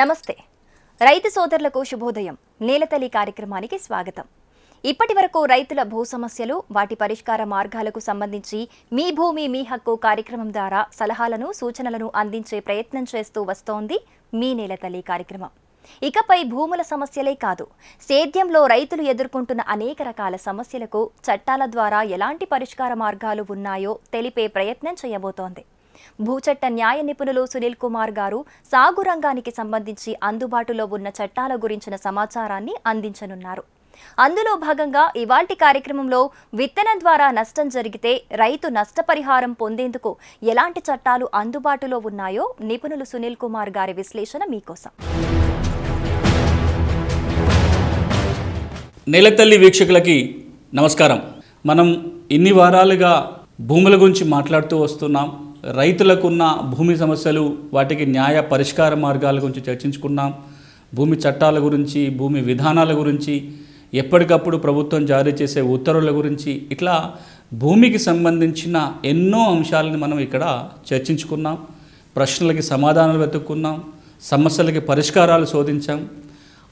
నమస్తే. రైతు సోదరులకు శుభోదయం. నేలతల్లి కార్యక్రమానికి స్వాగతం. ఇప్పటి వరకు రైతుల భూ సమస్యలు వాటి పరిష్కార మార్గాలకు సంబంధించి మీ భూమి మీ హక్కు కార్యక్రమం ద్వారా సలహాలను సూచనలను అందించే ప్రయత్నం చేస్తూ వస్తోంది మీ నేలతల్లి కార్యక్రమం. ఇకపై భూముల సమస్యలే కాదు సేద్యంలో రైతులు ఎదుర్కొంటున్న అనేక రకాల సమస్యలకు చట్టాల ద్వారా ఎలాంటి పరిష్కార మార్గాలు ఉన్నాయో తెలిపే ప్రయత్నం చేయబోతోంది. భూచట్ట న్యాయ నిపుణులు సునీల్ కుమార్ గారు సాగు రంగానికి సంబంధించి అందుబాటులో ఉన్న చట్టాల గురించిన సమాచారాన్ని అందించనున్నారు. అందులో భాగంగా ఇవాల్టి కార్యక్రమంలో విత్తనం ద్వారా నష్టం జరిగితే రైతు నష్టపరిహారం పొందేందుకు ఎలాంటి చట్టాలు అందుబాటులో ఉన్నాయో నిపుణులు సునీల్ కుమార్ గారి విశ్లేషణ మీకోసం. నేలతల్లి వీక్షకులకి నమస్కారం. మనం ఇన్ని వారాలుగా భూముల గురించి మాట్లాడుతూ వస్తున్నాం. రైతులకున్న భూమి సమస్యలు వాటికి న్యాయ పరిష్కార మార్గాల గురించి చర్చించుకున్నాం. భూమి చట్టాల గురించి భూమి విధానాల గురించి ఎప్పటికప్పుడు ప్రభుత్వం జారీ చేసే ఉత్తర్వుల గురించి ఇట్లా భూమికి సంబంధించిన ఎన్నో అంశాలను మనం ఇక్కడ చర్చించుకున్నాం. ప్రశ్నలకి సమాధానాలు వెతుక్కున్నాం. సమస్యలకి పరిష్కారాలు శోధించాం.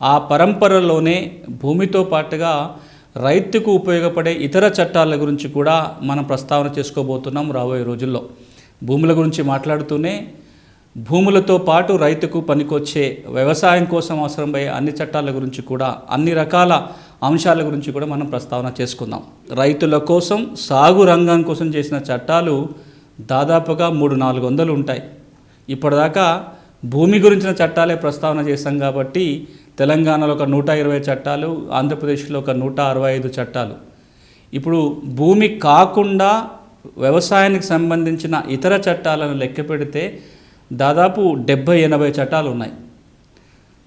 ఆ పరంపరలోనే భూమితో పాటుగా రైతుకు ఉపయోగపడే ఇతర చట్టాల గురించి కూడా మనం ప్రస్తావన చేసుకోబోతున్నాం రాబోయే రోజుల్లో. భూముల గురించి మాట్లాడుతూనే భూములతో పాటు రైతుకు పనికొచ్చే వ్యవసాయం కోసం అవసరమయ్యే అన్ని చట్టాల గురించి కూడా అన్ని రకాల అంశాల గురించి కూడా మనం ప్రస్తావన చేసుకుందాం. రైతుల కోసం సాగు రంగం కోసం చేసిన చట్టాలు దాదాపుగా మూడు నాలుగు వందలు ఉంటాయి. ఇప్పటిదాకా భూమి గురించిన చట్టాలే ప్రస్తావన చేశాం కాబట్టి తెలంగాణలో ఒక నూట ఇరవై చట్టాలు ఆంధ్రప్రదేశ్లో ఒక నూట అరవై ఐదు చట్టాలు. ఇప్పుడు భూమి కాకుండా వ్యవసాయానికి సంబంధించిన ఇతర చట్టాలను లెక్క పెడితే దాదాపు డెబ్భై ఎనభై చట్టాలు ఉన్నాయి.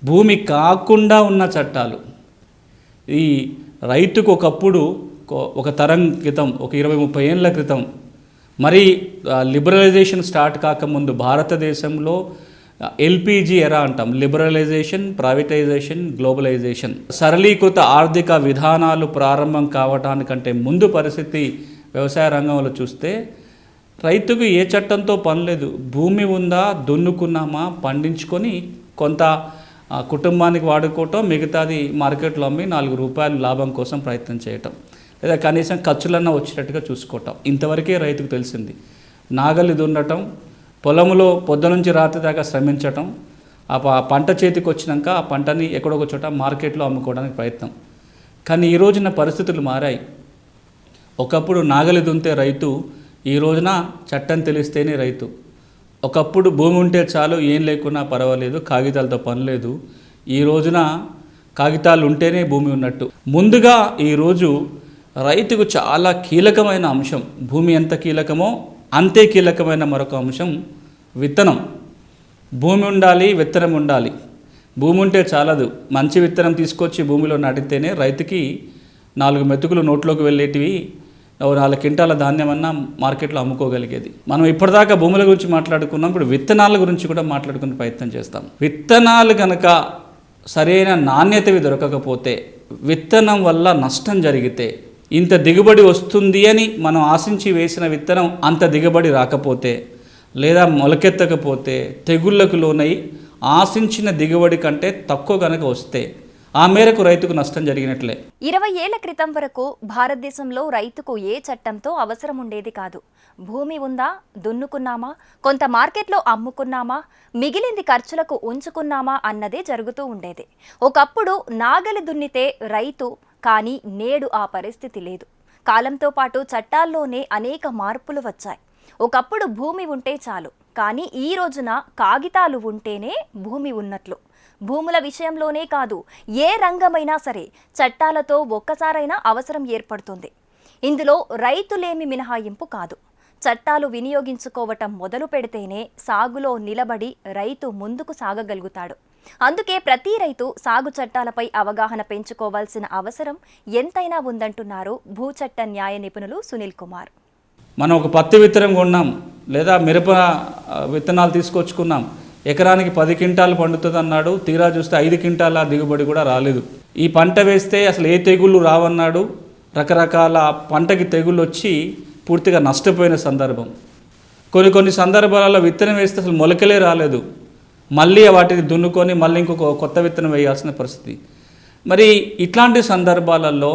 భూమి కాకుండా ఉన్న చట్టాలు. ఈ రైతుకు ఒకప్పుడు ఒక తరం క్రితం ఒక ఇరవై ముప్పై ఏళ్ళ క్రితం మరి లిబరలైజేషన్ స్టార్ట్ కాకముందు భారతదేశంలో ఎల్పిజి ఎరా అంటాం. Liberalisation privatisation globalisation. సరళీకృత ఆర్థిక విధానాలు ప్రారంభం కావటానికంటే ముందు పరిస్థితి వ్యవసాయ రంగంలో చూస్తే రైతుకు ఏ చట్టంతో పనిలేదు భూమి ఉందా దున్నుకున్నామా పండించుకొని కొంత కుటుంబానికి వాడుకోవటం మిగతాది మార్కెట్లో అమ్మి నాలుగు రూపాయలు లాభం కోసం ప్రయత్నం చేయటం. లేదా కనీసం ఖర్చులన్నా వచ్చేటట్టుగా చూసుకోవటం. ఇంతవరకే రైతుకు తెలిసింది. నాగలి దున్నటం పొలంలో పొద్దు నుంచి రాత్రి దాకా శ్రమించటం ఆ ప- పంట చేతికి వచ్చినాక ఆ పంటని ఎక్కడో చోట మార్కెట్లో అమ్ముకోవడానికి ప్రయత్నం. కానీ ఈ రోజున పరిస్థితులు మారాయి. ఒకప్పుడు నాగలి దుంతే రైతు ఈ రోజున చట్టం తెలిస్తేనే రైతు. ఒకప్పుడు భూమి ఉంటే చాలు ఏం లేకున్నా పర్వాలేదు కాగితాలతో పని లేదు. ఈ రోజున కాగితాలు ఉంటేనే భూమి ఉన్నట్టు. ముందుగా ఈరోజు రైతుకు చాలా కీలకమైన అంశం భూమి ఎంత కీలకమో అంతే కీలకమైన మరొక అంశం విత్తనం. భూమి ఉండాలి విత్తనం ఉండాలి. భూమి ఉంటే చాలదు. మంచి విత్తనం తీసుకొచ్చి భూమిలో నాటితేనే రైతుకి నాలుగు మెతుకులు నోట్లోకి వెళ్ళేటివి నాలుగు క్వింటాల ధాన్యమన్నా మార్కెట్లో అమ్ముకోగలిగేది. మనం ఇప్పటిదాకా భూముల గురించి మాట్లాడుకున్నాం ఇప్పుడు విత్తనాల గురించి కూడా మాట్లాడుకునే ప్రయత్నం చేస్తాం. విత్తనాలు కనుక సరైన నాణ్యతవి దొరకకపోతే విత్తనం వల్ల నష్టం జరిగితే ఇంత దిగుబడి వస్తుంది అని మనం ఆశించి వేసిన విత్తనం అంత దిగుబడి రాకపోతే లేదా మొలకెత్తకపోతే తెగుళ్ళకు లోనై ఆశించిన దిగుబడి కంటే తక్కువ కనుక వస్తే ఆ మేరకు రైతుకు నష్టం జరిగినట్లే. ఇరవై ఏళ్ళ క్రితం వరకు భారతదేశంలో రైతుకు ఏ చట్టంతో అవసరం ఉండేది కాదు. భూమి ఉందా? దున్నుకున్నామా? కొంత మార్కెట్లో అమ్ముకున్నామా? మిగిలింది ఖర్చులకు ఉంచుకున్నామా? అన్నదే జరుగుతూ ఉండేది. ఒకప్పుడు నాగలి దున్నితే రైతు కానీ నేడు ఆ పరిస్థితి లేదు. కాలంతో పాటు చట్టాల్లోనే అనేక మార్పులు వచ్చాయి. ఒకప్పుడు భూమి ఉంటే చాలు కానీ ఈ రోజున కాగితాలు ఉంటేనే భూమి ఉన్నట్లు. భూముల విషయంలోనే కాదు ఏ రంగమైనా సరే చట్టాలతో ఒక్కసారైనా అవసరం ఏర్పడుతుంది. ఇందులో రైతులేమి మినహాయింపు కాదు. చట్టాలు వినియోగించుకోవటం మొదలు పెడితేనే సాగులో నిలబడి రైతు ముందుకు సాగగలుగుతాడు. అందుకే ప్రతి రైతు సాగు చట్టాలపై అవగాహన పెంచుకోవాల్సిన అవసరం ఎంతైనా ఉందంటున్నారు భూచట్ట న్యాయ నిపుణులు సునీల్ కుమార్. మనం ఒక పత్తి విత్తనం కొన్నాం లేదా మిరప విత్తనాలు తీసుకొచ్చుకున్నాం. ఎకరానికి పది క్వింటాలు పండుతుంది అన్నాడు తీరా చూస్తే ఐదు క్వింటాల దిగుబడి కూడా రాలేదు. ఈ పంట వేస్తే అసలు ఏ తెగుళ్ళు రావన్నాడు? రకరకాల పంటకి తెగుళ్ళు వచ్చి పూర్తిగా నష్టపోయిన సందర్భం. కొన్ని కొన్ని సందర్భాలలో విత్తనం వేస్తే అసలు మొలకలే రాలేదు. మళ్ళీ వాటిని దున్నుకొని మళ్ళీ ఇంకొక కొత్త విత్తనం వేయాల్సిన పరిస్థితి. మరి ఇట్లాంటి సందర్భాలలో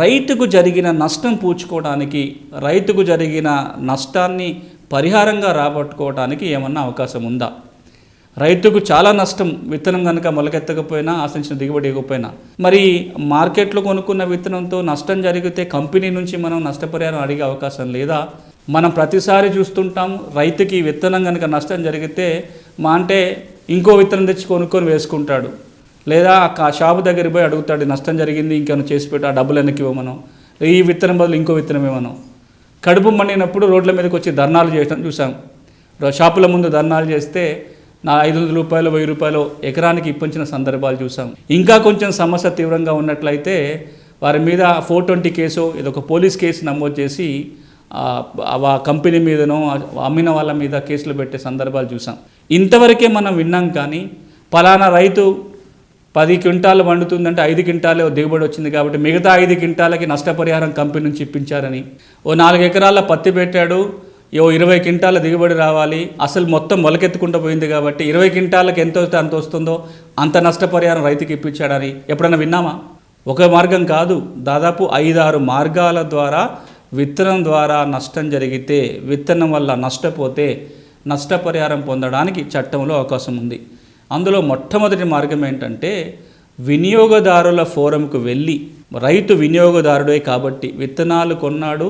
రైతుకు జరిగిన నష్టం పూడ్చుకోవడానికి రైతుకు జరిగిన నష్టాన్ని పరిహారంగా రాబట్టుకోవడానికి ఏమన్నా అవకాశం ఉందా? రైతుకు చాలా నష్టం విత్తనం కనుక మొలకెత్తకపోయినా ఆశించిన దిగుబడి ఇవ్వకపోయినా. మరి మార్కెట్లో కొనుక్కున్న విత్తనంతో నష్టం జరిగితే కంపెనీ నుంచి మనం నష్టపరిహారం అడిగే అవకాశం లేదా? మనం ప్రతిసారి చూస్తుంటాం రైతుకి విత్తనం కనుక నష్టం జరిగితే మా అంటే ఇంకో విత్తనం తెచ్చి కొనుక్కొని వేసుకుంటాడు. లేదా ఆ షాపు దగ్గర పోయి అడుగుతాడు నష్టం జరిగింది ఇంకేమైనా చేసి పెట్టు ఆ డబ్బులు వెనక్కి ఇవ్వమను ఈ విత్తనం బదులు ఇంకో విత్తనం ఇవ్వను కడుపు మండినప్పుడు రోడ్ల మీదకి వచ్చి ధర్నాలు చేయడం చూసాం. షాపుల ముందు ధర్నాలు చేస్తే నా ఐదు వందల రూపాయలు వెయ్యి రూపాయలు ఎకరానికి ఇప్పించిన సందర్భాలు చూసాం ఇంకా కొంచెం సమస్య తీవ్రంగా ఉన్నట్లయితే వారి మీద ఫోర్ ట్వంటీ కేసు ఇది ఒక పోలీస్ కేసు నమోదు చేసి ఆ ఆ కంపెనీ మీదనో అమ్మిన వాళ్ళ మీద కేసులు పెట్టే సందర్భాలు చూసాం ఇంతవరకే మనం విన్నాం కానీ పలానా రైతు పది క్వింటాలు వండుతుందంటే ఐదు క్వింటాలే దిగుబడి వచ్చింది కాబట్టి మిగతా ఐదు క్వింటాలకి నష్టపరిహారం కంపెనీ నుంచి ఇప్పించారని. ఓ నాలుగు ఎకరాల పత్తి పెట్టాడు ఓ ఇరవై క్వింటాల దిగుబడి రావాలి. అసలు మొత్తం మొలకెత్తుకుంటూ పోయింది కాబట్టి ఇరవై క్వింటాలకు ఎంత వస్తే అంత వస్తుందో అంత నష్టపరిహారం రైతుకి ఇప్పించాడని ఎప్పుడైనా విన్నామా? ఒక మార్గం కాదు. దాదాపు ఐదారు మార్గాల ద్వారా విత్తనం ద్వారా నష్టం జరిగితే విత్తనం వల్ల నష్టపోతే నష్టపరిహారం పొందడానికి చట్టంలో అవకాశం ఉంది. అందులో మొట్టమొదటి మార్గం ఏంటంటే వినియోగదారుల ఫోరంకు వెళ్ళి రైతు వినియోగదారుడే కాబట్టి విత్తనాలు కొన్నాడు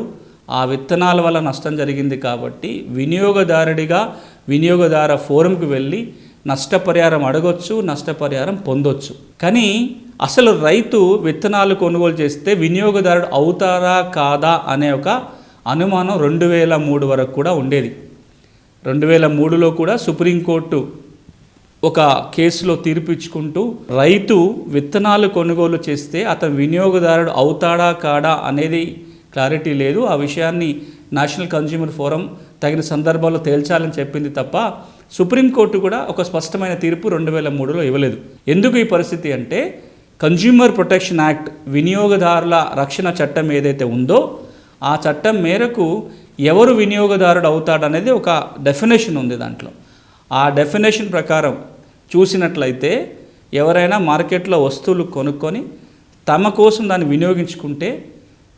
ఆ విత్తనాల వల్ల నష్టం జరిగింది కాబట్టి వినియోగదారుడిగా వినియోగదార ఫోరంకు వెళ్ళి నష్టపరిహారం అడగొచ్చు నష్టపరిహారం పొందొచ్చు. కానీ అసలు రైతు విత్తనాలు కొనుగోలు చేస్తే వినియోగదారుడు అవుతారా కాదా అనే ఒక అనుమానం రెండు వేల మూడు వరకు కూడా ఉండేది. రెండు వేల మూడులో కూడా సుప్రీంకోర్టు ఒక కేసులో తీర్పిచ్చుకుంటూ రైతు విత్తనాలు కొనుగోలు చేస్తే అతను వినియోగదారుడు అవుతాడా కాడా అనేది క్లారిటీ లేదు. ఆ విషయాన్ని నేషనల్ కన్జ్యూమర్ ఫోరం తగిన సందర్భాల్లో తేల్చాలని చెప్పింది తప్ప సుప్రీంకోర్టు కూడా ఒక స్పష్టమైన తీర్పు రెండు వేల మూడులో ఇవ్వలేదు. ఎందుకు ఈ పరిస్థితి అంటే కన్జ్యూమర్ ప్రొటెక్షన్ యాక్ట్ వినియోగదారుల రక్షణ చట్టం ఏదైతే ఉందో ఆ చట్టం మేరకు ఎవరు వినియోగదారుడు అవుతాడనేది ఒక డెఫినేషన్ ఉంది దాంట్లో. ఆ డెఫినేషన్ ప్రకారం చూసినట్లయితే ఎవరైనా మార్కెట్లో వస్తువులు కొనుక్కొని తమ కోసం దాన్ని వినియోగించుకుంటే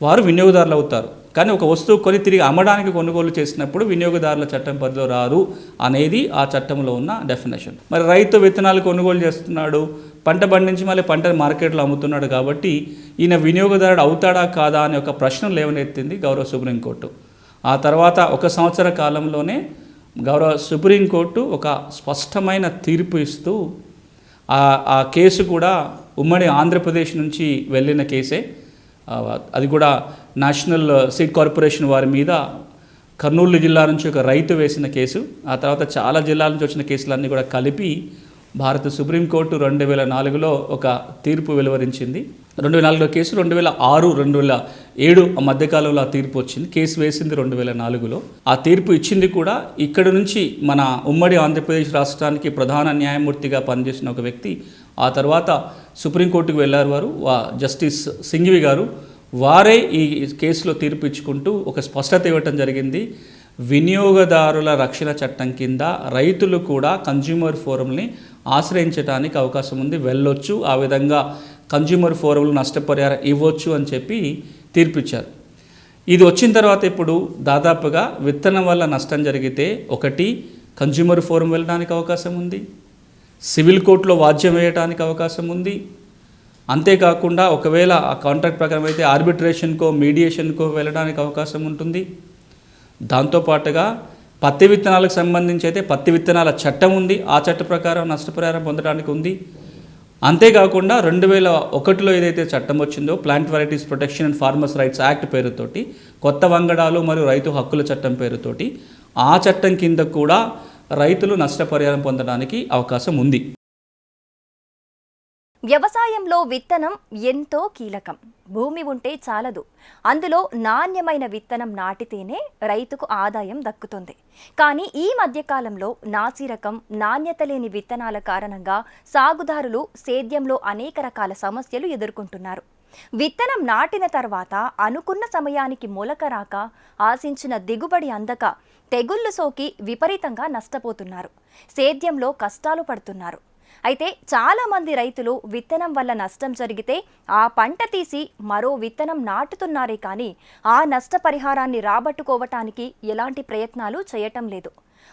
వారు వినియోగదారులు అవుతారు. కానీ ఒక వస్తువు కొని తిరిగి అమ్మడానికి కొనుగోలు చేసినప్పుడు వినియోగదారుల చట్టం పరిధిలో రారు అనేది ఆ చట్టంలో ఉన్న డెఫినేషన్ మరి రైతు విత్తనాలు కొనుగోలు చేస్తున్నాడు. పంట పండించి మళ్ళీ పంటను మార్కెట్లో అమ్ముతున్నాడు కాబట్టి ఈయన వినియోగదారుడు అవుతాడా కాదా అనే ఒక ప్రశ్న లేవనెత్తింది గౌరవ సుప్రీంకోర్టు ఆ తర్వాత ఒక సంవత్సర కాలంలోనే గౌరవ సుప్రీంకోర్టు ఒక స్పష్టమైన తీర్పు ఇస్తూ ఆ ఆ కేసు కూడా ఉమ్మడి ఆంధ్రప్రదేశ్ నుంచి వెళ్ళిన కేసే. అది కూడా నేషనల్ సీడ్ కార్పొరేషన్ వారి మీద కర్నూలు జిల్లా నుంచి ఒక రైతు వేసిన కేసు. ఆ తర్వాత చాలా జిల్లాల నుంచి వచ్చిన కేసులన్నీ కూడా కలిపి భారత సుప్రీంకోర్టు రెండు వేల నాలుగులో ఒక తీర్పు వెలువరించింది. రెండు వేల నాలుగులో కేసు రెండు వేల ఆరు రెండు వేల ఏడు మధ్యకాలంలో ఆ తీర్పు వచ్చింది. కేసు వేసింది రెండు వేల నాలుగులో ఆ తీర్పు ఇచ్చింది కూడా ఇక్కడ నుంచి మన ఉమ్మడి ఆంధ్రప్రదేశ్ రాష్ట్రానికి ప్రధాన న్యాయమూర్తిగా పనిచేసిన ఒక వ్యక్తి ఆ తర్వాత సుప్రీంకోర్టుకు వెళ్ళారు వారు. వా జస్టిస్ సింఘవి గారు. వారే ఈ కేసులో తీర్పు ఇచ్చుకుంటూ ఒక స్పష్టత ఇవ్వటం జరిగింది. వినియోగదారుల రక్షణ చట్టం కింద రైతులు కూడా కన్జ్యూమర్ ఫోరంని ఆశ్రయించడానికి అవకాశం ఉంది. వెళ్ళొచ్చు ఆ విధంగా కన్జ్యూమర్ ఫోరంలు నష్టపరిహారం ఇవ్వచ్చు అని చెప్పి తీర్పిచ్చారు. ఇది వచ్చిన తర్వాత ఇప్పుడు దాదాపుగా విత్తనం వల్ల నష్టం జరిగితే ఒకటి కన్జ్యూమర్ ఫోరం వెళ్ళడానికి అవకాశం ఉంది. సివిల్ కోర్టులో వాద్యం వేయడానికి అవకాశం ఉంది. అంతేకాకుండా ఒకవేళ ఆ కాంట్రాక్ట్ ప్రకారం అయితే ఆర్బిట్రేషన్కో మీడియేషన్కో వెళ్ళడానికి అవకాశం ఉంటుంది. దాంతోపాటుగా పత్తి విత్తనాలకు సంబంధించి అయితే పత్తి విత్తనాల చట్టం ఉంది. ఆ చట్ట ప్రకారం నష్టపరిహారం పొందడానికి ఉంది. అంతేకాకుండా రెండు వేల ఒకటిలో ఏదైతే చట్టం వచ్చిందో plant varieties protection and farmers rights act పేరుతోటి కొత్త వంగడాలు మరియు రైతు హక్కుల చట్టం పేరుతోటి ఆ చట్టం కింద కూడా రైతులు నష్టపరిహారం పొందడానికి అవకాశం ఉంది. వ్యవసాయంలో విత్తనం ఎంతో కీలకం. భూమి ఉంటే చాలదు. అందులో నాణ్యమైన విత్తనం నాటితేనే రైతుకు ఆదాయం దక్కుతుంది. కానీ ఈ మధ్యకాలంలో నాసి రకం నాణ్యత లేని విత్తనాల కారణంగా సాగుదారులు సేద్యంలో అనేక రకాల సమస్యలు ఎదుర్కొంటున్నారు. విత్తనం నాటిన తర్వాత అనుకున్న సమయానికి మొలక రాక ఆశించిన దిగుబడి అందక తెగుళ్ళు సోకి విపరీతంగా నష్టపోతున్నారు. సేద్యంలో కష్టాలు పడుతున్నారు. అయితే చాలా మంది రైతులు విత్తనం వల్ల నష్టం జరిగితే ఆ పంట తీసి మరో విత్తనం నాటుతున్నారే కానీ ఆ నష్టపరిహారాన్ని రాబట్టుకోవటానికి ఎలాంటి ప్రయత్నాలు చేయటం లేదు.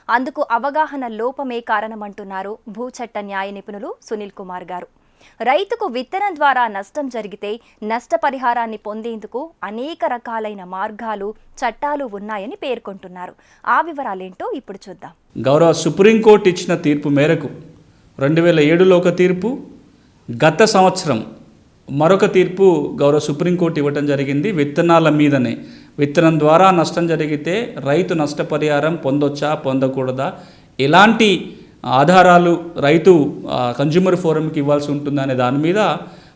అందుకు అవగాహన లోపమే కారణమంటున్నారు భూచట్ట న్యాయ నిపుణులు సునీల్ కుమార్ గారు. రైతుకు విత్తనం ద్వారా నష్టం జరిగితే నష్టపరిహారాన్ని పొందేందుకు అనేక రకాలైన మార్గాలు చట్టాలు ఉన్నాయని పేర్కొంటున్నారు. ఆ వివరాలేంటో ఇప్పుడు చూద్దాం. గౌరవ సుప్రీంకోర్టు ఇచ్చిన తీర్పు మేరకు రెండు వేల ఏడులో ఒక తీర్పు గత సంవత్సరం మరొక తీర్పు గౌరవ సుప్రీంకోర్టు ఇవ్వటం జరిగింది. విత్తనాల మీదనే. విత్తనం ద్వారా నష్టం జరిగితే రైతు నష్టపరిహారం పొందొచ్చా పొందకూడదా? ఎలాంటి ఆధారాలు రైతు కన్జ్యూమర్ ఫోరంకి ఇవ్వాల్సి ఉంటుందనే దాని మీద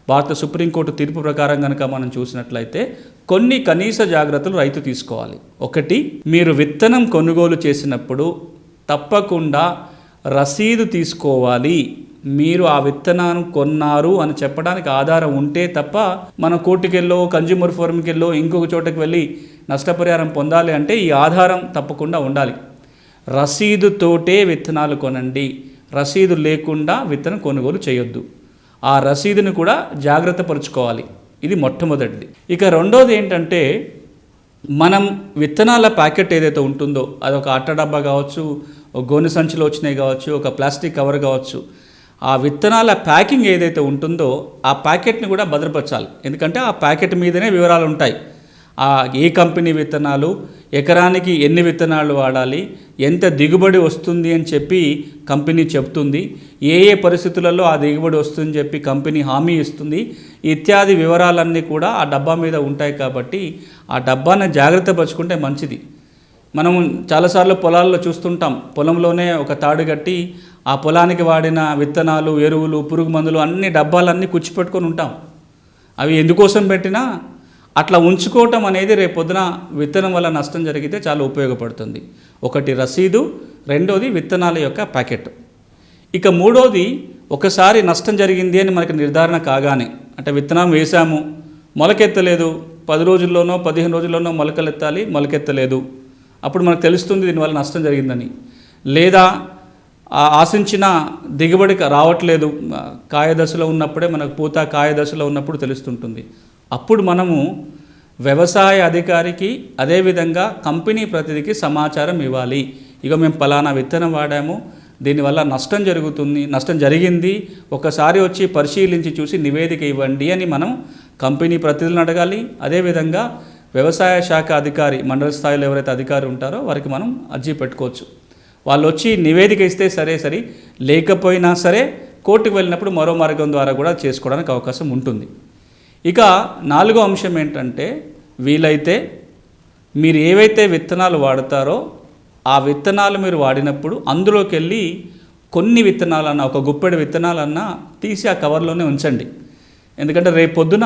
భారత సుప్రీంకోర్టు తీర్పు ప్రకారం కనుక మనం చూసినట్లయితే కొన్ని కనీస జాగ్రత్తలు రైతు తీసుకోవాలి. ఒకటి మీరు విత్తనం కొనుగోలు చేసినప్పుడు తప్పకుండా రసీదు తీసుకోవాలి. మీరు ఆ విత్తనాన్ని కొన్నారు అని చెప్పడానికి ఆధారం ఉంటే తప్ప మన కోర్టుకెళ్ళో కన్జ్యూమర్ ఫోరంకి వెళ్ళో ఇంకొక చోటకి వెళ్ళి నష్టపరిహారం పొందాలి అంటే ఈ ఆధారం తప్పకుండా ఉండాలి. రసీదుతోటే విత్తనాలు కొనండి. రసీదు లేకుండా విత్తనం కొనుగోలు చేయొద్దు. ఆ రసీదును కూడా జాగ్రత్త పరుచుకోవాలి. ఇది మొట్టమొదటిది. ఇక రెండోది ఏంటంటే మనం విత్తనాల ప్యాకెట్ ఏదైతే ఉంటుందో అది ఒక అట్ట డబ్బా కావచ్చు ఒక గోనె సంచిలో వచ్చినాయి కావచ్చు ఒక ప్లాస్టిక్ కవర్ కావచ్చు. ఆ విత్తనాల ప్యాకింగ్ ఏదైతే ఉంటుందో ఆ ప్యాకెట్ని కూడా భద్రపరచాలి. ఎందుకంటే ఆ ప్యాకెట్ మీదనే వివరాలు ఉంటాయి. ఆ ఏ కంపెనీ విత్తనాలు ఎకరానికి ఎన్ని విత్తనాలు వాడాలి ఎంత దిగుబడి వస్తుంది అని చెప్పి కంపెనీ చెప్తుంది. ఏ ఏ పరిస్థితులలో ఆ దిగుబడి వస్తుందని చెప్పి కంపెనీ హామీ ఇస్తుంది. ఇత్యాది వివరాలన్నీ కూడా ఆ డబ్బా మీద ఉంటాయి కాబట్టి ఆ డబ్బాను జాగ్రత్త పరచుకుంటే మంచిది. మనం చాలాసార్లు పొలాల్లో చూస్తుంటాం. పొలంలోనే ఒక తాడు కట్టి ఆ పొలానికి వాడిన విత్తనాలు ఎరువులు పురుగు మందులు అన్ని డబ్బాలన్నీ కుచ్చిపెట్టుకొని ఉంటాం. అవి ఎందుకోసం పెట్టినా అట్లా ఉంచుకోవటం అనేది రేపొద్దున విత్తనం వల్ల నష్టం జరిగితే చాలా ఉపయోగపడుతుంది. ఒకటి రసీదు రెండోది విత్తనాల యొక్క ప్యాకెట్. ఇక మూడోది ఒకసారి నష్టం జరిగింది అని మనకి నిర్ధారణ కాగానే అంటే విత్తనం వేసాము మొలకెత్తలేదు పది రోజుల్లోనో పదిహేను రోజుల్లోనో మొలకలెత్తాలి మొలకెత్తలేదు. అప్పుడు మనకు తెలుస్తుంది దీనివల్ల నష్టం జరిగిందని. లేదా ఆశించిన దిగుబడి రావట్లేదు. కాయదశలో కాయ దశలో ఉన్నప్పుడే మనకు పూత కాయ దశలో ఉన్నప్పుడు తెలుస్తుంటుంది. అప్పుడు మనము వ్యవసాయ అధికారికి అదేవిధంగా కంపెనీ ప్రతినిధికి సమాచారం ఇవ్వాలి. ఇక మేము పలానా విత్తనం వాడాము. దీనివల్ల నష్టం జరుగుతుంది నష్టం జరిగింది. ఒకసారి వచ్చి పరిశీలించి చూసి నివేదిక ఇవ్వండి అని మనం కంపెనీ ప్రతినిధులను అడగాలి. అదేవిధంగా వ్యవసాయ శాఖ అధికారి మండల స్థాయిలో ఎవరైతే అధికారి ఉంటారో వారికి మనం అర్జీ పెట్టుకోవచ్చు. వాళ్ళు వచ్చి నివేదిక ఇస్తే సరే సరే లేకపోయినా సరే కోర్టుకు వెళ్ళినప్పుడు మరో మార్గం ద్వారా కూడా చేసుకోవడానికి అవకాశం ఉంటుంది. ఇక నాలుగో అంశం ఏంటంటే వీలైతే మీరు ఏవైతే విత్తనాలు వాడతారో ఆ విత్తనాలు మీరు వాడినప్పుడు అందులోకి వెళ్ళి కొన్ని విత్తనాలన్నా ఒక గుప్పెడు విత్తనాలన్నా తీసి ఆ కవర్లోనే ఉంచండి. ఎందుకంటే రేపు పొద్దున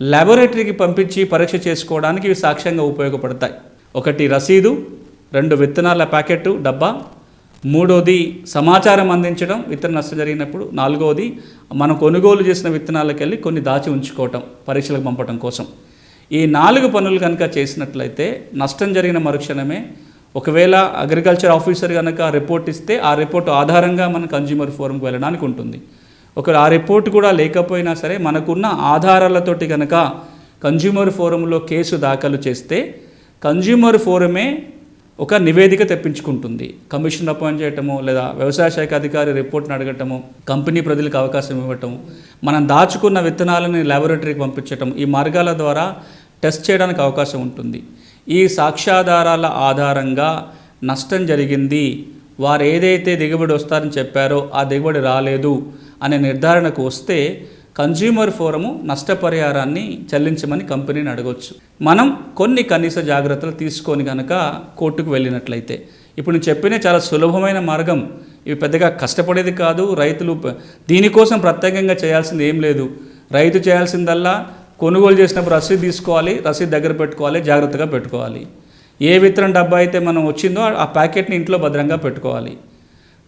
ల్యాబొరేటరీకి పంపించి పరీక్ష చేసుకోవడానికి ఇవి సాక్ష్యంగా ఉపయోగపడతాయి. ఒకటి రసీదు రెండు విత్తనాల ప్యాకెట్ డబ్బా. మూడోది సమాచారం అందించడం విత్తన నష్టం జరిగినప్పుడు. నాలుగవది మనం కొనుగోలు చేసిన విత్తనాలకు వెళ్ళి కొన్ని దాచి ఉంచుకోవటం పరీక్షలకు పంపటం కోసం. ఈ నాలుగు పనులు కనుక చేసినట్లయితే నష్టం జరిగిన మరుక్షణమే. ఒకవేళ అగ్రికల్చర్ ఆఫీసర్ కనుక రిపోర్ట్ ఇస్తే ఆ రిపోర్ట్ ఆధారంగా మనం కన్జ్యూమర్ ఫోరంకి వెళ్ళడానికి ఉంటుంది. ఒకవేళ ఆ రిపోర్ట్ కూడా లేకపోయినా సరే మనకున్న ఆధారాలతోటి కనుక కన్జ్యూమర్ ఫోరంలో కేసు దాఖలు చేస్తే కన్జ్యూమర్ ఫోరమే ఒక నివేదిక తెప్పించుకుంటుంది. కమిషన్ అపాయింట్ చేయటము లేదా వ్యవసాయ శాఖ అధికారి రిపోర్ట్ని అడగటము కంపెనీ ప్రజలకు అవకాశం ఇవ్వటము మనం దాచుకున్న విత్తనాలని ల్యాబొరేటరీకి పంపించటం ఈ మార్గాల ద్వారా టెస్ట్ చేయడానికి అవకాశం ఉంటుంది. ఈ సాక్ష్యాధారాల ఆధారంగా నష్టం జరిగింది వారు ఏదైతే దిగుబడి వస్తారని చెప్పారో ఆ దిగుబడి రాలేదు అనే నిర్ధారణకు వస్తే కన్జ్యూమర్ ఫోరము నష్టపరిహారాన్ని చెల్లించమని కంపెనీని అడగొచ్చు. మనం కొన్ని కనీస జాగ్రత్తలు తీసుకొని కనుక కోర్టుకు వెళ్ళినట్లయితే. ఇప్పుడు నేను చెప్పిన చాలా సులభమైన మార్గం. ఇవి పెద్దగా కష్టపడేది కాదు రైతులు దీనికోసం ప్రత్యేకంగా చేయాల్సింది ఏం లేదు. రైతు చేయాల్సిందల్లా కొనుగోలు చేసినప్పుడు రసీదు తీసుకోవాలి రసీదు దగ్గర పెట్టుకోవాలి జాగ్రత్తగా పెట్టుకోవాలి. ఏ విత్తనం డబ్బా అయితే మనం వచ్చిందో ఆ ప్యాకెట్ని ఇంట్లో భద్రంగా పెట్టుకోవాలి.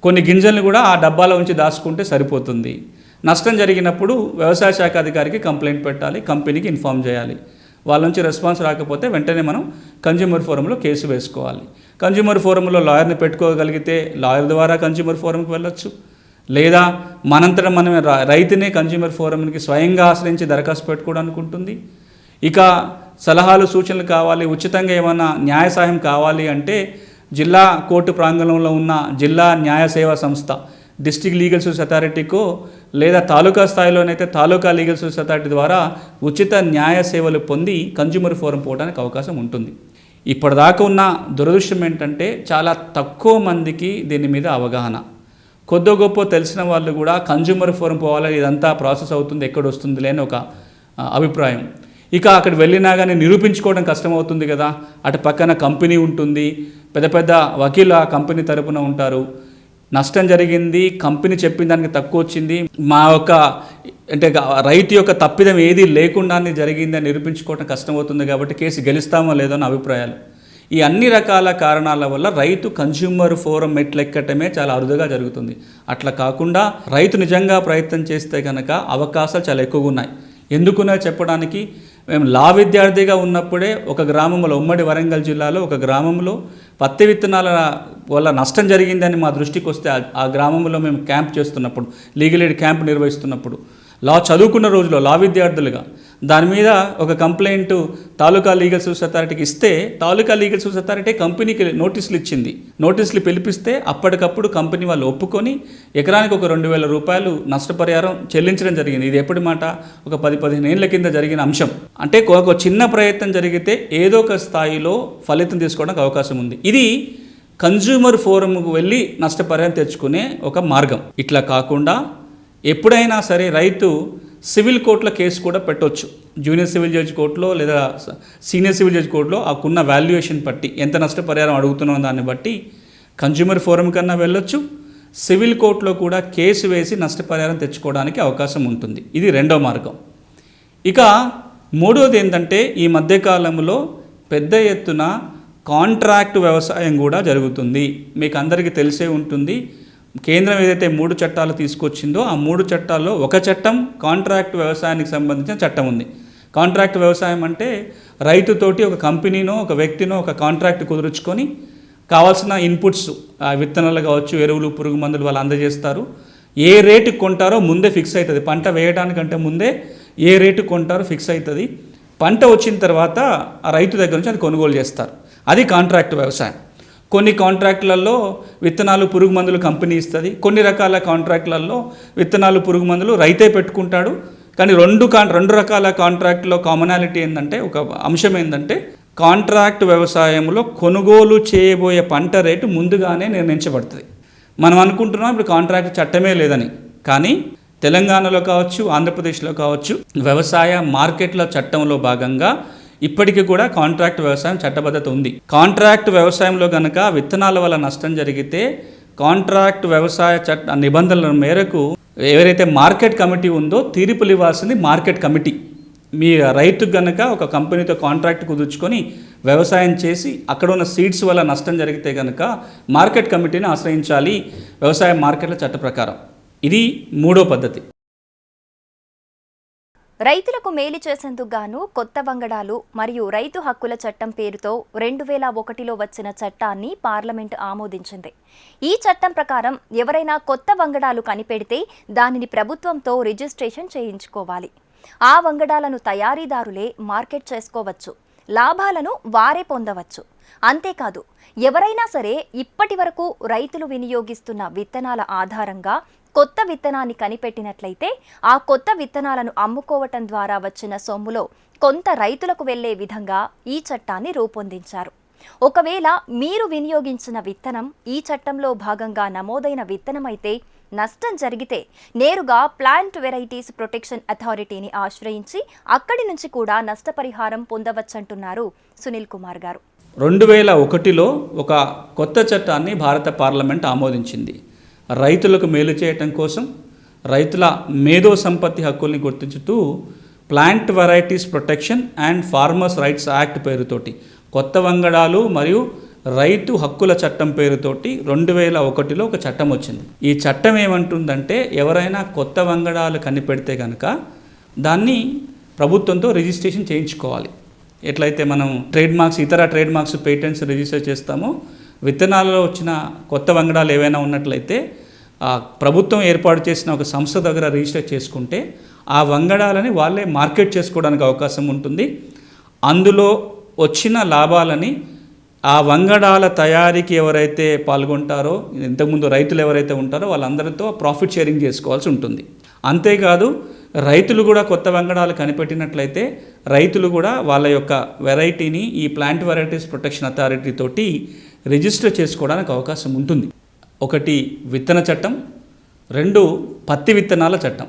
కొన్ని గింజల్ని కూడా ఆ డబ్బాలో ఉంచి దాచుకుంటే సరిపోతుంది. నష్టం జరిగినప్పుడు వ్యవసాయ శాఖ అధికారికి కంప్లైంట్ పెట్టాలి కంపెనీకి ఇన్ఫామ్ చేయాలి. వాళ్ళ నుంచి రెస్పాన్స్ రాకపోతే వెంటనే మనం కన్జ్యూమర్ ఫోరంలో కేసు వేసుకోవాలి. కన్జ్యూమర్ ఫోరంలో లాయర్ని పెట్టుకోగలిగితే లాయర్ ద్వారా కన్జ్యూమర్ ఫోరంకి వెళ్ళొచ్చు. లేదా మనంతట మనమే రైతునే కన్జ్యూమర్ ఫోరంకి స్వయంగా ఆశ్రయించి దరఖాస్తు పెట్టుకోవడానికి ఉంటుంది ఇక సలహాలు సూచనలు కావాలి ఉచితంగా ఏమైనా న్యాయ సహాయం కావాలి అంటే జిల్లా కోర్టు ప్రాంగణంలో ఉన్న జిల్లా న్యాయ సేవా సంస్థ డిస్టిక్ లీగల్ సర్వీస్ అథారిటీకో లేదా తాలూకా స్థాయిలోనైతే తాలూకా లీగల్ సర్వీస్ అథారిటీ ద్వారా ఉచిత న్యాయ సేవలు పొంది కన్జ్యూమర్ ఫోరం పోవడానికి అవకాశం ఉంటుంది. ఇప్పటిదాకా ఉన్న దురదృష్టం ఏంటంటే చాలా తక్కువ మందికి దీని మీద అవగాహన. కొద్ది గొప్ప తెలిసిన వాళ్ళు కూడా కన్జ్యూమర్ ఫోరం పోవాలి ఇదంతా ప్రాసెస్ అవుతుంది ఎక్కడ వస్తుంది లేని ఒక అభిప్రాయం. ఇక అక్కడ వెళ్ళినా కానీ నిరూపించుకోవడం కష్టమవుతుంది కదా. అటు పక్కన కంపెనీ ఉంటుంది పెద్ద పెద్ద వకీలు ఆ కంపెనీ తరపున ఉంటారు. నష్టం జరిగింది కంపెనీ చెప్పిన దానికి తక్కువ వచ్చింది మా యొక్క అంటే రైతు యొక్క తప్పిదం ఏది లేకుండానే జరిగిందని నిరూపించుకోవడం కష్టమవుతుంది కాబట్టి కేసు గెలుస్తామో లేదో అని అభిప్రాయాలు. ఈ అన్ని రకాల కారణాల వల్ల రైతు కన్జ్యూమర్ ఫోరం మెట్లెక్కటమే చాలా అరుదుగా జరుగుతుంది. అట్లా కాకుండా రైతు నిజంగా ప్రయత్నం చేస్తే కనుక అవకాశాలు చాలా ఎక్కువగా ఉన్నాయి. ఎందుకున్నా చెప్పడానికి మేము లా విద్యార్థిగా ఉన్నప్పుడే ఒక గ్రామంలో ఉమ్మడి వరంగల్ జిల్లాలో ఒక గ్రామంలో పత్తి విత్తనాల వల్ల నష్టం జరిగిందని మా దృష్టికి వస్తే ఆ- గ్రామంలో మేము క్యాంప్ చేస్తున్నప్పుడు లీగల్ ఎయిడ్ క్యాంప్ నిర్వహిస్తున్నప్పుడు లా చదువుకున్న రోజులో లా విద్యార్థులుగా దాని మీద ఒక కంప్లైంట్ తాలూకా లీగల్ సర్వీస్ అథారిటీకి ఇస్తే తాలూకా లీగల్ సర్వీస్ అథారిటీ కంపెనీకి నోటీసులు ఇచ్చింది నోటీసులు పిలిపిస్తే అప్పటికప్పుడు కంపెనీ వాళ్ళు ఒప్పుకొని ఎకరానికి ఒక రెండు వేల రూపాయలు నష్టపరిహారం చెల్లించడం జరిగింది. ఇది ఎప్పటి మాట? ఒక పది పదిహేను ఏళ్ళ కింద జరిగిన అంశం. అంటే ఒక చిన్న ప్రయత్నం జరిగితే ఏదో ఒక స్థాయిలో ఫలితం తీసుకోవడానికి అవకాశం ఉంది. ఇది కన్జ్యూమర్ ఫోరంకు వెళ్ళి నష్టపరిహారం తెచ్చుకునే ఒక మార్గం. ఇట్లా కాకుండా ఎప్పుడైనా సరే రైతు సివిల్ కోర్టులో కేసు కూడా పెట్టవచ్చు జూనియర్ సివిల్ జడ్జి కోర్టులో లేదా సీనియర్ సివిల్ జడ్జి కోర్టులో ఆకున్న వాల్యుయేషన్ బట్టి ఎంత నష్టపరిహారం అడుగుతున్నాం దాన్ని బట్టి కన్జ్యూమర్ ఫోరం కన్నా వెళ్ళొచ్చు. సివిల్ కోర్టులో కూడా కేసు వేసి నష్టపరిహారం తెచ్చుకోవడానికి అవకాశం ఉంటుంది. ఇది రెండో మార్గం. ఇక మూడోది ఏంటంటే ఈ మధ్యకాలంలో పెద్ద ఎత్తున కాంట్రాక్ట్ వ్యవసాయం కూడా జరుగుతుంది. మీకు అందరికీ తెలిసే ఉంటుంది. కేంద్రం ఏదైతే మూడు చట్టాలు తీసుకొచ్చిందో ఆ మూడు చట్టాల్లో ఒక చట్టం కాంట్రాక్ట్ వ్యవసాయానికి సంబంధించిన చట్టం ఉంది. కాంట్రాక్ట్ వ్యవసాయం అంటే రైతుతోటి ఒక కంపెనీనో ఒక వ్యక్తినో ఒక కాంట్రాక్ట్ కుదుర్చుకొని కావాల్సిన ఇన్పుట్స్ ఆ విత్తనాలు కావచ్చు ఎరువులు పురుగు మందులు వాళ్ళు అందజేస్తారు. ఏ రేటుకి కొంటారో ముందే ఫిక్స్ అవుతుంది పంట వేయడానికంటే ముందే ఏ రేటు కొంటారో ఫిక్స్ అవుతుంది పంట వచ్చిన తర్వాత ఆ రైతు దగ్గర నుంచి అది కొనుగోలు చేస్తారు. అది కాంట్రాక్ట్ వ్యవసాయం. కొన్ని కాంట్రాక్టులలో విత్తనాలు పురుగు మందులు కంపెనీ ఇస్తుంది. కొన్ని రకాల కాంట్రాక్టులలో విత్తనాలు పురుగు మందులు రైతే పెట్టుకుంటాడు. కానీ రెండు కాన్ రెండు రకాల కాంట్రాక్ట్లో కామనాలిటీ ఏంటంటే ఒక అంశం ఏంటంటే కాంట్రాక్ట్ వ్యవసాయంలో కొనుగోలు చేయబోయే పంట రేటు ముందుగానే నిర్ణయించబడుతుంది. మనం అనుకుంటున్నాం ఇప్పుడు కాంట్రాక్ట్ చట్టమే లేదని. కానీ తెలంగాణలో కావచ్చు ఆంధ్రప్రదేశ్లో కావచ్చు వ్యవసాయ మార్కెట్ల చట్టంలో భాగంగా ఇప్పటికీ కూడా కాంట్రాక్ట్ వ్యవసాయం చట్టబద్ధత ఉంది. కాంట్రాక్ట్ వ్యవసాయంలో కనుక విత్తనాల వల్ల నష్టం జరిగితే కాంట్రాక్ట్ వ్యవసాయ చట్ట నిబంధనల మేరకు ఎవరైతే మార్కెట్ కమిటీ ఉందో తీర్పులు ఇవ్వాల్సింది మార్కెట్ కమిటీ. మీ రైతు గనక ఒక కంపెనీతో కాంట్రాక్ట్ కుదుర్చుకొని వ్యవసాయం చేసి అక్కడ ఉన్న సీడ్స్ వల్ల నష్టం జరిగితే కనుక మార్కెట్ కమిటీని ఆశ్రయించాలి వ్యవసాయ మార్కెట్ల చట్ట ప్రకారం. ఇది మూడో పద్ధతి. రైతులకు మేలు చేసేందుకు గాను కొత్త వంగడాలు మరియు రైతు హక్కుల చట్టం పేరుతో రెండు వేల ఒకటిలో వచ్చిన చట్టాన్ని పార్లమెంట్ ఆమోదించింది. ఈ చట్టం ప్రకారం ఎవరైనా కొత్త వంగడాలు కనిపెడితే దానిని ప్రభుత్వంతో రిజిస్ట్రేషన్ చేయించుకోవాలి. ఆ వంగడాలను తయారీదారులే మార్కెట్ చేసుకోవచ్చు. లాభాలను వారే పొందవచ్చు. అంతేకాదు ఎవరైనా సరే ఇప్పటి వరకు రైతులు వినియోగిస్తున్న విత్తనాల ఆధారంగా కొత్త విత్తనాన్ని కనిపెట్టినట్లయితే ఆ కొత్త విత్తనాలను అమ్ముకోవటం ద్వారా వచ్చిన సొమ్ములో కొంత రైతులకు వెళ్ళే విధంగా ఈ చట్టాన్ని రూపొందించారు. ఒకవేళ మీరు వినియోగించిన విత్తనం ఈ చట్టంలో భాగంగా నమోదైన విత్తనమైతే నష్టం జరిగితే నేరుగా ప్లాంట్ వెరైటీస్ ప్రొటెక్షన్ అథారిటీని ఆశ్రయించి అక్కడి నుంచి కూడా నష్టపరిహారం పొందవచ్చంటున్నారు సునీల్ కుమార్ గారు. రెండు వేల ఒకటిలో ఒక కొత్త చట్టాన్ని భారత పార్లమెంట్ ఆమోదించింది. రైతులకు మేలు చేయటం కోసం రైతుల మేధో సంపత్తి హక్కుల్ని గుర్తించుతూ plant varieties protection and farmers rights act పేరుతోటి కొత్త వంగడాలు మరియు రైతు హక్కుల చట్టం పేరుతోటి రెండు వేల ఒకటిలో ఒక చట్టం వచ్చింది. ఈ చట్టం ఏమంటుందంటే ఎవరైనా కొత్త వంగడాలు కనిపెడితే కనుక దాన్ని ప్రభుత్వంతో రిజిస్ట్రేషన్ చేయించుకోవాలి. ఎట్లయితే మనం ట్రేడ్ మార్క్స్ ఇతర ట్రేడ్ మార్క్స్ పేటెంట్స్ రిజిస్టర్ చేస్తామో విత్తనాలలో వచ్చిన కొత్త వంగడాలు ఏవైనా ఉన్నట్లయితే ప్రభుత్వం ఏర్పాటు చేసిన ఒక సంస్థ దగ్గర రిజిస్టర్ చేసుకుంటే ఆ వంగడాలని వాళ్ళే మార్కెట్ చేసుకోవడానికి అవకాశం ఉంటుంది. అందులో వచ్చిన లాభాలని ఆ వంగడాల తయారీకి ఎవరైతే పాల్గొంటారో ఇంతకుముందు రైతులు ఎవరైతే ఉంటారో వాళ్ళందరితో ప్రాఫిట్ షేరింగ్ చేసుకోవాల్సి ఉంటుంది. అంతేకాదు రైతులు కూడా కొత్త వంగడాలు కనిపెట్టినట్లయితే రైతులు కూడా వాళ్ళ యొక్క వెరైటీని ఈ ప్లాంట్ వెరైటీస్ ప్రొటెక్షన్ అథారిటీ తోటి రిజిస్టర్ చేసుకోవడానికి అవకాశం ఉంటుంది. ఒకటి విత్తన చట్టం రెండు పత్తి విత్తనాల చట్టం.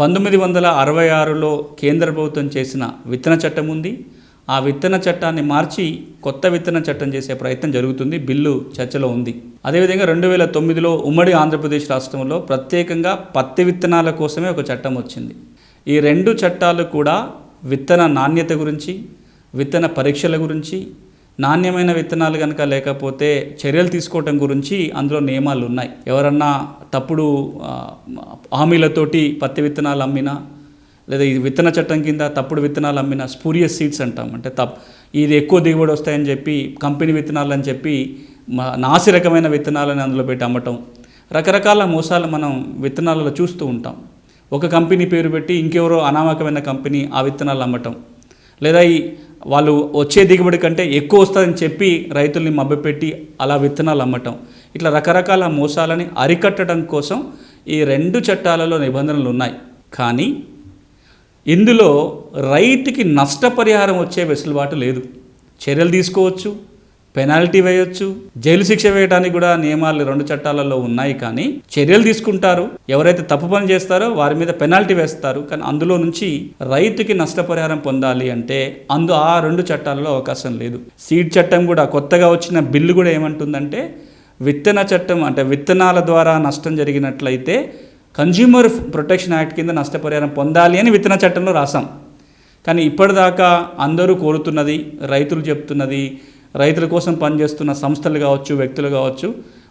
పంతొమ్మిది వందల అరవై ఆరులో కేంద్ర ప్రభుత్వం చేసిన విత్తన చట్టం ఉంది. ఆ విత్తన చట్టాన్ని మార్చి కొత్త విత్తన చట్టం చేసే ప్రయత్నం జరుగుతుంది. బిల్లు చర్చలో ఉంది. అదేవిధంగా రెండు వేల తొమ్మిదిలో ఉమ్మడి ఆంధ్రప్రదేశ్ రాష్ట్రంలో ప్రత్యేకంగా పత్తి విత్తనాల కోసమే ఒక చట్టం వచ్చింది. ఈ రెండు చట్టాలు కూడా విత్తన నాణ్యత గురించి విత్తన పరీక్షల గురించి నాణ్యమైన విత్తనాలు కనుక లేకపోతే చర్యలు తీసుకోవటం గురించి అందులో నియమాలు ఉన్నాయి. ఎవరన్నా తప్పుడు హామీలతోటి పత్తి విత్తనాలు అమ్మినా లేదా ఈ విత్తన చట్టం కింద తప్పుడు విత్తనాలు అమ్మిన స్పూరియస్ సీడ్స్ అంటాం. అంటే తప్ ఇది ఎక్కువ దిగుబడి వస్తాయని చెప్పి కంపెనీ విత్తనాలు అని చెప్పి మా- నాసి రకమైన విత్తనాలని అందులో పెట్టి అమ్మటం. రకరకాల మోసాలు మనం విత్తనాలలో చూస్తూ ఉంటాం. ఒక కంపెనీ పేరు పెట్టి ఇంకెవరో అనామకమైన కంపెనీ ఆ విత్తనాలు అమ్మటం. లేదా ఈ వాళ్ళు వచ్చే దిగుబడి కంటే ఎక్కువ వస్తుందని చెప్పి రైతుల్ని మభ్యపెట్టి అలా విత్తనాలు అమ్మటం. ఇట్లా రకరకాల మోసాలని అరికట్టడం కోసం ఈ రెండు చట్టాలలో నిబంధనలు ఉన్నాయి. కానీ ఇందులో రైతుకి నష్టపరిహారం వచ్చే వెసులుబాటు లేదు. చర్యలు తీసుకోవచ్చు. పెనాల్టీ వేయొచ్చు. జైలు శిక్ష వేయడానికి కూడా నియమాలు రెండు చట్టాలలో ఉన్నాయి కానీ చర్యలు తీసుకుంటారు. ఎవరైతే తప్పు పని చేస్తారో వారి మీద పెనాల్టీ వేస్తారు. కానీ అందులో నుంచి రైతుకి నష్టపరిహారం పొందాలి అంటే అందు ఆ రెండు చట్టాలలో అవకాశం లేదు. సీడ్ చట్టం కూడా కొత్తగా వచ్చిన బిల్లు కూడా ఏమంటుందంటే విత్తన చట్టం అంటే విత్తనాల ద్వారా నష్టం జరిగినట్లయితే కన్జ్యూమర్ ప్రొటెక్షన్ యాక్ట్ కింద నష్టపరిహారం పొందాలి అని విత్తన చట్టంలో రాసాం కానీ ఇప్పటిదాకా అందరూ కోరుతున్నది రైతులు చెప్తున్నది రైతుల కోసం పనిచేస్తున్న సంస్థలు కావచ్చు వ్యక్తులు కావచ్చు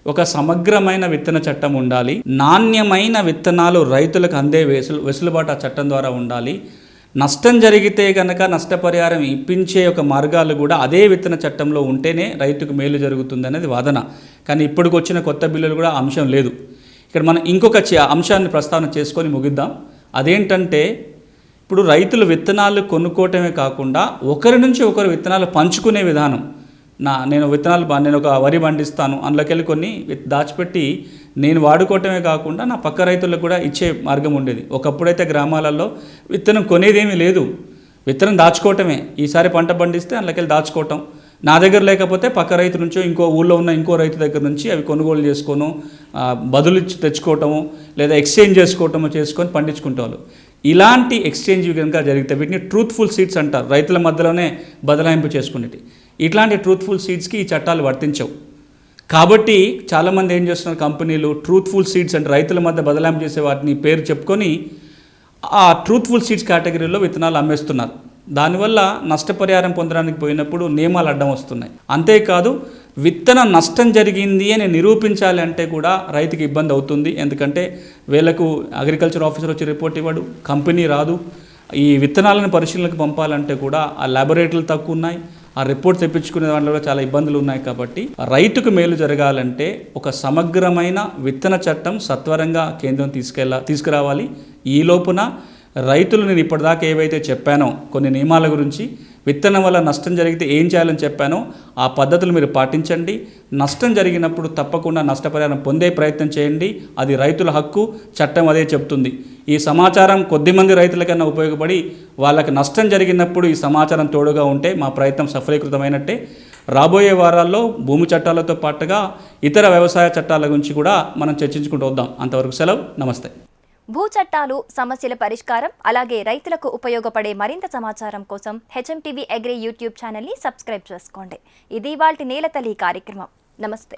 ఒక సమగ్రమైన విత్తన చట్టం ఉండాలి. నాణ్యమైన విత్తనాలు రైతులకు అందే వెసులు వెసులుబాటు ఆ చట్టం ద్వారా ఉండాలి. నష్టం జరిగితే కనుక నష్టపరిహారం ఇప్పించే ఒక మార్గాలు కూడా అదే విత్తన చట్టంలో ఉంటేనే రైతుకు మేలు జరుగుతుంది అనేది వాదన. కానీ ఇప్పటికి వచ్చిన కొత్త బిల్లులు కూడా అంశం లేదు. ఇక్కడ మనం ఇంకొక అంశాన్ని ప్రస్తావన చేసుకొని ముగిద్దాం. అదేంటంటే ఇప్పుడు రైతులు విత్తనాలు కొనుక్కోవటమే కాకుండా ఒకరి నుంచి ఒకరు విత్తనాలు పంచుకునే విధానం. నా నేను విత్తనాలు నేను ఒక వరి పండిస్తాను. అందులోకెళ్ళి కొన్ని విత్- దాచిపెట్టి నేను వాడుకోవటమే కాకుండా నా పక్క రైతులకు కూడా ఇచ్చే మార్గం ఉండేది. ఒకప్పుడైతే గ్రామాలలో విత్తనం కొనేదేమీ లేదు. విత్తనం దాచుకోవటమే. ఈసారి పంట పండిస్తే అందులోకెళ్ళి దాచుకోవటం. నా దగ్గర లేకపోతే పక్క రైతు నుంచో ఇంకో ఊళ్ళో ఉన్న ఇంకో రైతు దగ్గర నుంచి అవి కొనుగోలు చేసుకోను బదులు ఇచ్చి తెచ్చుకోవటము లేదా ఎక్స్చేంజ్ చేసుకోవటము చేసుకొని పండించుకుంటారు ఇలాంటి ఎక్స్చేంజ్ కనుక జరిగితే వీటిని ట్రూత్ఫుల్ సీడ్స్ అంటారు. రైతుల మధ్యలోనే బదలాయింపు చేసుకునేటి. ఇట్లాంటి ట్రూత్ఫుల్ సీడ్స్కి ఈ చట్టాలు వర్తించవు. కాబట్టి చాలామంది ఏం చేస్తున్నారు? కంపెనీలు ట్రూత్ఫుల్ సీడ్స్ అంటే రైతుల మధ్య బదలాయింపు చేసే వాటిని పేరు చెప్పుకొని ఆ ట్రూత్ఫుల్ సీడ్స్ కేటగిరీలో విత్తనాలు అమ్మేస్తున్నారు. దానివల్ల నష్టపరిహారం పొందడానికి పోయినప్పుడు నియమాలు అడ్డం వస్తున్నాయి. అంతేకాదు విత్తన నష్టం జరిగింది అని నిరూపించాలి అంటే కూడా రైతుకి ఇబ్బంది అవుతుంది. ఎందుకంటే వీళ్ళకు అగ్రికల్చర్ ఆఫీసర్ వచ్చి రిపోర్ట్ ఇవ్వడు కంపెనీ రాదు. ఈ విత్తనాలను పరిశీలనకు పంపాలంటే కూడా ఆ ల్యాబొరేటరీలు తక్కువ ఉన్నాయి. ఆ రిపోర్ట్ తెప్పించుకునే దాంట్లో కూడా చాలా ఇబ్బందులు ఉన్నాయి కాబట్టి రైతుకు మేలు జరగాలంటే ఒక సమగ్రమైన విత్తన చట్టం సత్వరంగా కేంద్రం తీసుకెళ్ళ తీసుకురావాలి. ఈ లోపున రైతులు నేను ఇప్పటిదాకా ఏవైతే చెప్పానో కొన్ని నియమాల గురించి విత్తనం వల్ల నష్టం జరిగితే ఏం చేయాలని చెప్పానో ఆ పద్ధతులు మీరు పాటించండి. నష్టం జరిగినప్పుడు తప్పకుండా నష్టపరిహారం పొందే ప్రయత్నం చేయండి. అది రైతుల హక్కు చట్టం అదే చెప్తుంది ఈ సమాచారం కొద్దిమంది రైతులకన్నా ఉపయోగపడి వాళ్ళకి నష్టం జరిగినప్పుడు ఈ సమాచారం తోడుగా ఉంటే మా ప్రయత్నం సఫలీకృతమైనట్టే. రాబోయే వారాల్లో భూమి చట్టాలతో పాటుగా ఇతర వ్యవసాయ చట్టాల గురించి కూడా మనం చర్చించుకుంటూ వద్దాం. అంతవరకు సెలవు. నమస్తే. భూ చట్టాలు సమస్యల పరిష్కారం అలాగే రైతులకు ఉపయోగపడే మరింత సమాచారం కోసం హెచ్ఎంటీవీ అగ్రి యూట్యూబ్ ఛానల్ని సబ్స్క్రైబ్ చేసుకోండి. ఇది వాళ్ళ నేలతల్లి కార్యక్రమం. నమస్తే.